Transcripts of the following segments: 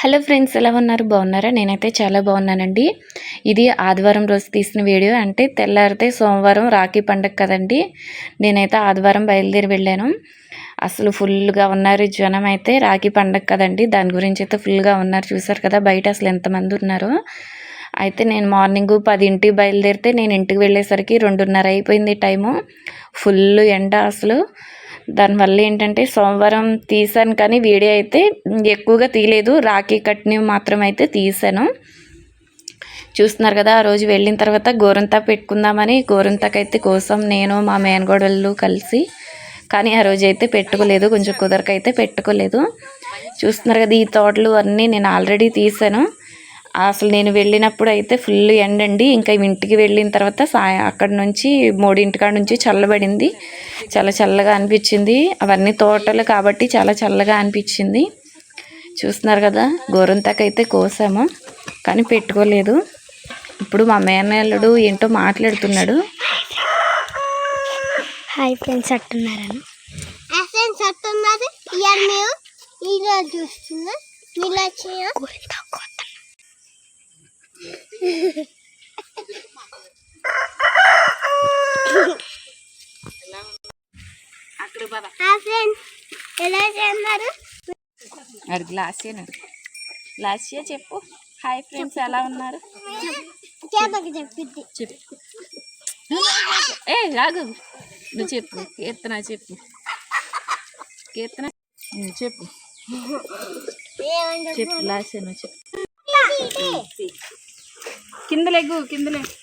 Hello friends ఎలా ఉన్నారు? బాగున్నారా? నేనైతే చాలా బాగున్నానండి. ఇది ఆదివారం రోజు తీసిన వీడియో. అంటే తెల్లారితే సోమవారం రాఖీ పండగ కదండి. నేనైతే ఆదివారం బయలుదేరి వెళ్ళాను. అసలు ఫుల్గా ఉన్నారు జనం అయితే. రాఖీ పండగ కదండి. దాని గురించి అయితే ఫుల్గా ఉన్నారు. చూసారు కదా బయట అసలు ఎంతమంది ఉన్నారు. అయితే నేను మార్నింగ్ పదింటికి బయలుదేరితే నేను ఇంటికి వెళ్ళేసరికి రెండున్నర అయిపోయింది టైము. ఫుల్ ఎండ అసలు. దానివల్ల ఏంటంటే సోమవారం తీసాను కానీ వీడియో అయితే ఎక్కువగా తీయలేదు. రాఖీ కట్ని మాత్రం అయితే తీసాను. చూస్తున్నారు కదా ఆ రోజు వెళ్ళిన తర్వాత గోరంతా పెట్టుకుందామని గోరంతాకైతే కోసం నేను మా మేనగోడళ్ళు కలిసి. కానీ ఆ రోజు అయితే పెట్టుకోలేదు కొంచెం కుదరకైతే పెట్టుకోలేదు. చూస్తున్నారు కదా ఈ తోటలు అన్నీ నేను ఆల్రెడీ తీసాను. అసలు నేను వెళ్ళినప్పుడు అయితే ఫుల్ ఎండండి ఇంకా ఇంటికి వెళ్ళిన తర్వాత సాయ అక్కడ నుంచి మూడింటికాడ నుంచి చల్లబడింది. చాలా చల్లగా అనిపించింది. అవన్నీ తోటలు కాబట్టి చాలా చల్లగా అనిపించింది. చూస్తున్నారు కదా గోరంతాకైతే కోసాము కానీ పెట్టుకోలేదు. ఇప్పుడు మా మేనల్లుడు ఏంటో మాట్లాడుతున్నాడు. హాయ్ ఫ్రెండ్స్ అట్టున్నారని. ఫ్రెండ్స్ అట్టున్నారు. ఇయర్ మేము ఈరోజు చూస్తున్నా. మీరు అది గ్లాసియా గ్లాసియా చెప్పు. హాయ్ ఫ్రెండ్స్ ఎలా ఉన్నారు? చెప్పు. ఏ రాగు. నువ్వు చెప్పు. కీర్తన చెప్పు. కీర్తన? నువ్వు చెప్పు. చెప్పు లాస్య నువ్వు చెప్పు. కింద లెగ్గు కింద లెగ్గు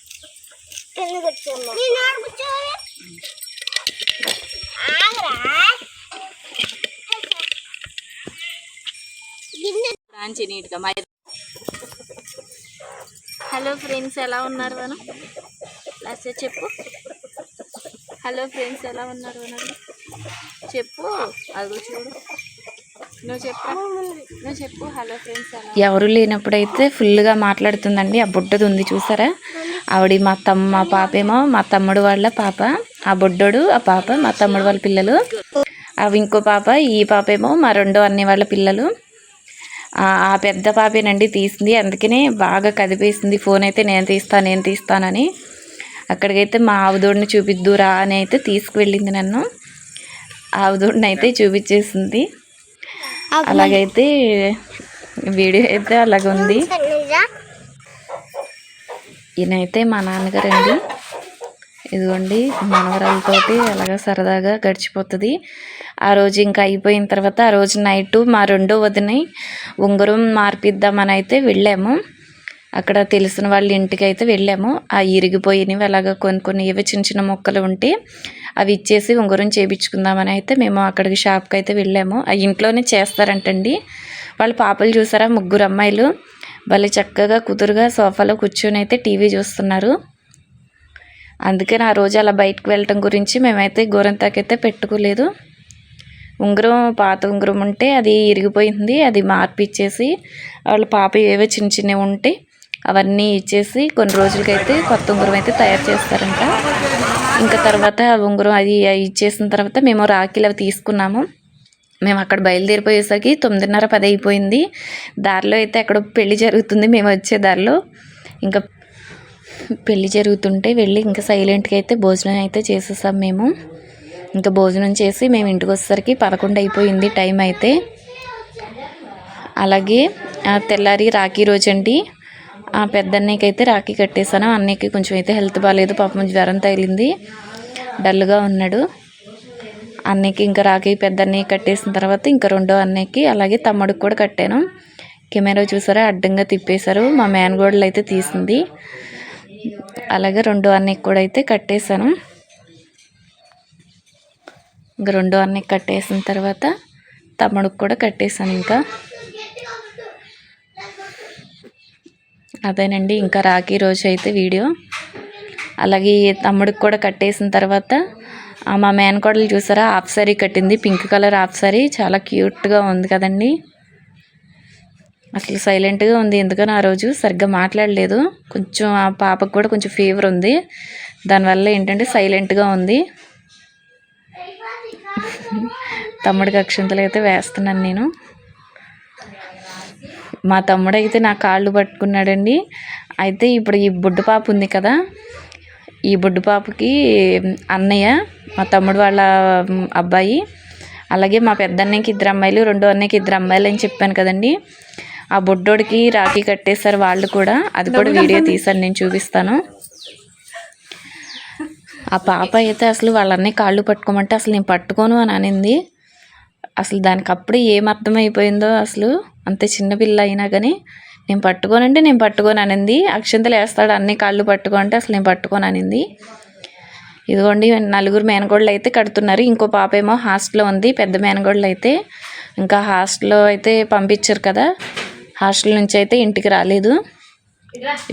నీట్గా మై హలో ఫ్రెండ్స్ ఎలా ఉన్నారు మనం లాస్ట్ చెప్పు. హలో ఫ్రెండ్స్ ఎలా ఉన్నారు మనం చెప్పు అదిగో చూడు. ఎవరు లేనప్పుడైతే ఫుల్గా మాట్లాడుతుందండి. ఆ బుడ్డది ఉంది చూసారా? ఆవిడ మా తమ్మ మా పాపేమో మా తమ్ముడు వాళ్ళ పాప. ఆ బుడ్డోడు ఆ పాప మా తమ్ముడు వాళ్ళ పిల్లలు. అవి ఇంకో పాప ఈ పాపేమో మా రెండో అన్ని వాళ్ళ పిల్లలు. ఆ ఆ పెద్ద పాపేనండి తీసింది. అందుకనే బాగా కదిపేసింది. ఫోన్ అయితే నేను తీస్తాను నేను తీస్తానని. అక్కడికైతే మా ఆవుదోడిని చూపిద్దురా అని అయితే తీసుకువెళ్ళింది నన్ను. ఆవుదోడిని అయితే చూపించేసింది. అలాగైతే వీడియో అయితే అలాగ ఉంది ఈయనైతే మా నాన్నగారండి. ఇదిగోండి మనవరాలతోటి అలాగ సరదాగా గడిచిపోతుంది. ఆ రోజు ఇంకా అయిపోయిన తర్వాత ఆ రోజు నైట్ మా రెండో వదిని ఉంగరం మార్పిద్దామని అయితే వెళ్ళాము. అక్కడ తెలిసిన వాళ్ళ ఇంటికి అయితే వెళ్ళాము. ఆ ఇరిగిపోయినవి అలాగ కొన్ని కొన్ని ఏవి చిన్న చిన్న మొక్కలు ఉంటే అవి ఇచ్చేసి ఉంగరం చేయించుకుందామని అయితే మేము అక్కడికి షాప్కి అయితే వెళ్ళాము. ఆ ఇంట్లోనే చేస్తారంటండి. వాళ్ళ పాపలు చూసారా? ముగ్గురు అమ్మాయిలు. వాళ్ళు చక్కగా కుదురుగా సోఫాలో కూర్చొని అయితే టీవీ చూస్తున్నారు. అందుకని ఆ రోజు అలా బయటకు వెళ్ళటం గురించి మేమైతే గోరంతాకైతే పెట్టుకోలేదు. ఉంగరం పాత ఉంగరం ఉంటే అది ఇరిగిపోయింది. అది మార్పిచ్చేసి వాళ్ళ పాప ఏవో చిన్న చిన్నవి ఉంటే అవన్నీ ఇచ్చేసి కొన్ని రోజులకైతే కొత్త ఉంగరం అయితే తయారు చేస్తారంట. ఇంకా తర్వాత ఆ ఉంగరం అది ఇచ్చేసిన తర్వాత మేము రాఖీలు అవి తీసుకున్నాము. మేము అక్కడ బయలుదేరిపోయేసరికి తొమ్మిదిన్నర పది అయిపోయింది. దారిలో అయితే అక్కడ పెళ్ళి జరుగుతుంది. మేము వచ్చే దారిలో ఇంకా పెళ్ళి జరుగుతుంటే వెళ్ళి ఇంకా సైలెంట్గా అయితే భోజనం అయితే చేసేసాం మేము. ఇంకా భోజనం చేసి మేము ఇంటికి వచ్చేసరికి పదకొండు అయిపోయింది టైం అయితే. అలాగే తెల్లారి రాఖీ రోజు అండి ఆ పెద్ద అన్నయ్యకి అయితే రాఖీ కట్టేశాను. అన్నయ్యకి కొంచెం అయితే హెల్త్ బాగాలేదు పాపం జ్వరం తగిలింది. డల్గా ఉన్నాడు. అన్నయ్యకి ఇంకా రాఖీ పెద్ద అన్నయ్య కట్టేసిన తర్వాత ఇంకా రెండో అన్నయ్యకి అలాగే తమ్ముడికి కూడా కట్టాను. కెమెరా చూసారా? అడ్డంగా తిప్పేశారు. మా మేనగోడలు అయితే తీసింది. అలాగే రెండో అన్నయ్యకి కూడా అయితే కట్టేశాను. ఇంకా రెండో అన్నయ్యకి కట్టేసిన తర్వాత తమ్ముడికి కూడా కట్టేశాను ఇంకా. అదేనండి ఇంకా రాఖీ రోజు అయితే వీడియో. అలాగే తమ్ముడికి కూడా కట్టేసిన తర్వాత మా మా మేనకోడలు చూసారా హాఫ్ సారీ కట్టింది పింక్ కలర్ హాఫ్ సారీ చాలా క్యూట్గా ఉంది కదండి. అసలు సైలెంట్గా ఉంది ఎందుకని ఆ రోజు సరిగ్గా మాట్లాడలేదు. కొంచెం ఆ పాపకు కూడా కొంచెం ఫీవర్ ఉంది దానివల్ల ఏంటంటే సైలెంట్గా ఉంది. తమ్ముడికి అక్షంతలు అయితే వేస్తున్నాను నేను. మా తమ్ముడు అయితే నా కాళ్ళు పట్టుకున్నాడండి. అయితే ఇప్పుడు ఈ బుడ్డ పాప ఉంది కదా ఈ బుడ్డ పాపకి అన్నయ్య మా తమ్ముడు వాళ్ళ అబ్బాయి అలాగే మా పెద్ద అన్నయ్యకి ఇద్దరు అమ్మాయిలు రెండో అన్నయ్యకి ఇద్దరు అమ్మాయిలు అని చెప్పాను కదండి. ఆ బుడ్డోడికి రాఖీ కట్టేశారు వాళ్ళు కూడా. అది కూడా వీడియో తీసాను నేను చూపిస్తాను. ఆ పాప అయితే అసలు వాళ్ళన్నీ కాళ్ళు పట్టుకోమంటే అసలు నేను పట్టుకోను అని అనింది. అసలు దానికి అప్పుడు ఏం అర్థమైపోయిందో అసలు అంత చిన్న పిల్ల అయినా కానీ నేను పట్టుకోనంటే నేను పట్టుకోను అనింది అక్షంతలు వేస్తాడు అన్ని కాళ్ళు పట్టుకుంటే అసలు నేను పట్టుకోను అనింది ఇదిగోండి నలుగురు మేనగోళ్ళు అయితే కడుతున్నారు. ఇంకో పాప ఏమో హాస్టల్లో ఉంది పెద్ద మేనగోళ్ళు అయితే ఇంకా హాస్టల్లో అయితే పంపించారు కదా హాస్టల్ నుంచి అయితే ఇంటికి రాలేదు.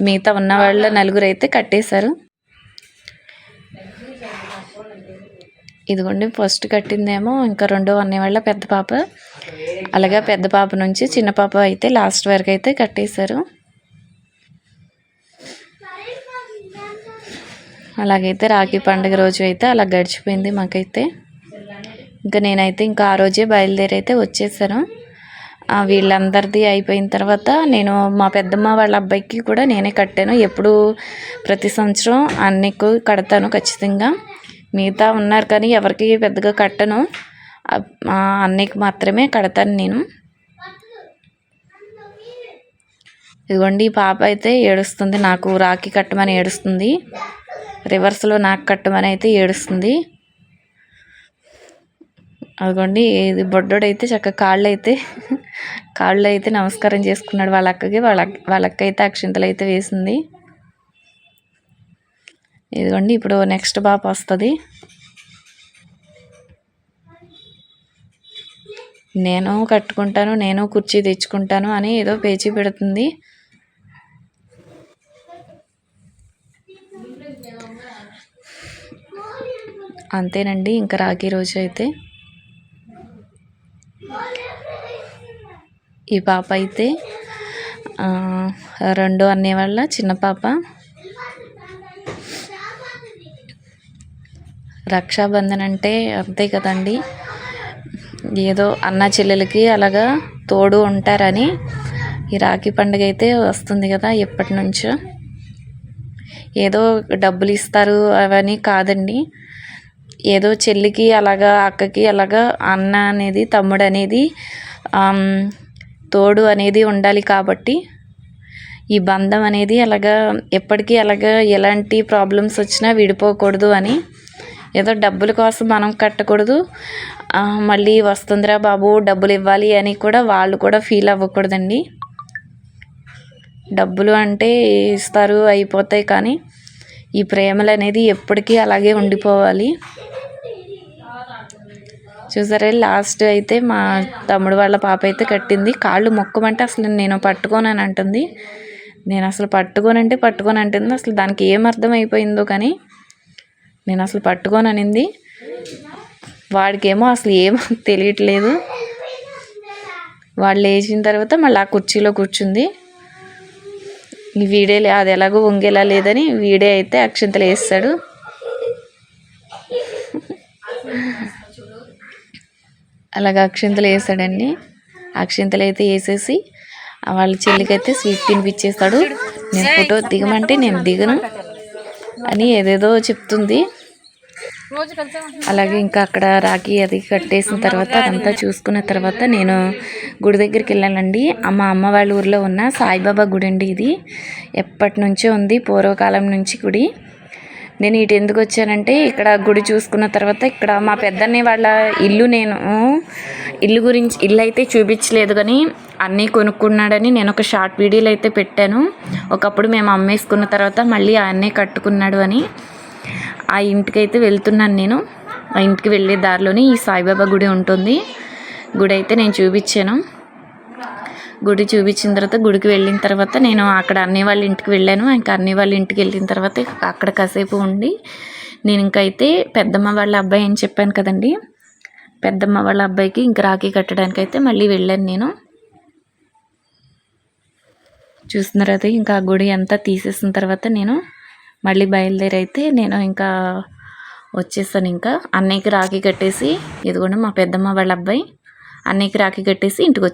మిగతా ఉన్న వాళ్ళ నలుగురు అయితే కట్టేశారు. ఇదిగోండి ఫస్ట్ కట్టిందేమో ఇంకా రెండో అనే వాళ్ళ పెద్ద పాప. అలాగే పెద్ద పాప నుంచి చిన్న పాప అయితే లాస్ట్ వరకు అయితే కట్టేశారు. అలాగైతే రాఖీ పండుగ రోజు అయితే అలా గడిచిపోయింది మాకైతే. ఇంకా నేనైతే ఇంకా ఆ రోజే బయలుదేరి అయితే వచ్చేసాను వీళ్ళందరిది అయిపోయిన తర్వాత నేను మా పెద్దమ్మ వాళ్ళ అబ్బాయికి కూడా నేనే కట్టాను. ఎప్పుడు ప్రతి సంవత్సరం అన్నికు కడతాను ఖచ్చితంగా. మిగతా ఉన్నారు కానీ ఎవరికి పెద్దగా కట్టను. మా అన్నయ్యకి మాత్రమే కడతాను నేను. ఇదిగోండి పాప అయితే ఏడుస్తుంది. నాకు రాఖీ కట్టమని ఏడుస్తుంది. రివర్స్లో నాకు కట్టమని అయితే ఏడుస్తుంది. అదిగోండి ఇది బొడ్డోడు అయితే చక్కగా కాళ్ళు అయితే కాళ్ళు అయితే నమస్కారం చేసుకున్నాడు. వాళ్ళ అక్కకి వాళ్ళ అక్క- వాళ్ళ అక్క అయితే అక్షింతలు అయితే వేసింది. ఇదిగోండి ఇప్పుడు నెక్స్ట్ పాప వస్తుంది. నేను కట్టుకుంటాను నేను కుర్చీ తెచ్చుకుంటాను అని ఏదో పేచీ పెడుతుంది. అంతేనండి ఇంకా రాఖీ రోజు అయితే. ఈ పాప అయితే రెండు రెండో అనే వాళ్ళ చిన్న పాప. రక్షాబంధన్ అంటే అంతే కదండి. ఏదో అన్న చెల్లెలకి అలాగా తోడు ఉంటారని ఈ రాఖీ పండుగ అయితే వస్తుంది కదా ఎప్పటి నుంచో ఏదో డబ్బులు ఇస్తారు అవని కాదండి. ఏదో చెల్లికి అలాగా అక్కకి అలాగా అన్న అనేది తమ్ముడు అనేది తోడు అనేది ఉండాలి కాబట్టి ఈ బంధం అనేది అలాగా ఎప్పటికీ అలాగా ఎలాంటి ప్రాబ్లమ్స్ వచ్చినా విడిపోకూడదు అని ఏదో డబ్బుల కోసం మనం కట్టకూడదు. మళ్ళీ వస్తుందిరా బాబు డబ్బులు ఇవ్వాలి అని కూడా వాళ్ళు కూడా ఫీల్ అవ్వకూడదండి. డబ్బులు అంటే ఇస్తారు అయిపోతాయి కానీ ఈ ప్రేమలు అనేది ఎప్పటికీ అలాగే ఉండిపోవాలి. చూసారే లాస్ట్ అయితే మా తమ్ముడు వాళ్ళ పాప అయితే కట్టింది. కాళ్ళు మొక్కమంటే అసలు నేను పట్టుకోనని అంటుంది. నేను అసలు పట్టుకోనంటే పట్టుకొని అంటుంది అసలు దానికి ఏం అర్థం అయిపోయిందో కానీ నేను అసలు పట్టుకోననింది. వాడికేమో అసలు ఏం తెలియట్లేదు. వాళ్ళు లేచిన తర్వాత మళ్ళీ ఆ కుర్చీలో కూర్చుంది. ఈ వీడే లే- అది ఎలాగో వంగేలా లేదని వీడే అయితే అక్షంతలు వేస్తాడు. అలాగ అక్షింతలు వేసాడండి అక్షింతలు అయితే వేసేసి వాళ్ళ చెల్లికైతే స్వీట్ తినిపించేస్తాడు నేను ఫోటో దిగమంటే నేను దిగను. అని ఏదేదో చెప్తుంది. అలాగే ఇంకా అక్కడ రాఖీ అది కట్టేసిన తర్వాత అదంతా చూసుకున్న తర్వాత నేను గుడి దగ్గరికి వెళ్ళానండి మా అమ్మ వాళ్ళ ఊర్లో ఉన్న సాయిబాబా గుడి అండి ఇది. ఎప్పటి నుంచో ఉంది పూర్వకాలం నుంచి గుడి. నేను ఇటు ఎందుకు వచ్చానంటే ఇక్కడ గుడి చూసుకున్న తర్వాత ఇక్కడ మా పెద్దన్ని వాళ్ళ ఇల్లు నేను ఇల్లు గురించి ఇల్లు అయితే చూపించలేదు కానీ అన్నీ కొనుక్కున్నాడని నేను ఒక షార్ట్ వీడియోలు అయితే పెట్టాను. ఒకప్పుడు మేము అమ్మేసుకున్న తర్వాత మళ్ళీ ఆ అన్నయ్య కట్టుకున్నాడు అని ఆ ఇంటికి అయితే వెళ్తున్నాను నేను. ఆ ఇంటికి వెళ్ళే దారిలోనే ఈ సాయిబాబా గుడి ఉంటుంది. గుడి అయితే నేను చూపించాను. గుడి చూపించిన తర్వాత గుడికి వెళ్ళిన తర్వాత నేను అక్కడ అన్నయ్య వాళ్ళ ఇంటికి వెళ్ళాను. ఇంకా అన్నయ్య వాళ్ళ ఇంటికి వెళ్ళిన తర్వాత అక్కడ కాసేపు ఉండి నేను ఇంకైతే పెద్దమ్మ వాళ్ళ అబ్బాయి అని చెప్పాను కదండి. పెద్దమ్మ వాళ్ళ అబ్బాయికి ఇంక రాఖీ కట్టడానికి అయితే మళ్ళీ వెళ్ళాను నేను. చూసిన తర్వాత ఇంకా ఆ గుడి అంతా తీసేసిన తర్వాత నేను మళ్ళీ బయలుదేరి అయితే నేను ఇంకా వచ్చేసాను ఇంకా అన్నయ్యకి రాఖీ కట్టేసి ఇదిగోండి మా పెద్దమ్మ వాళ్ళ అబ్బాయి అన్నయ్యకి రాఖీ కట్టేసి ఇంటికి వచ్చి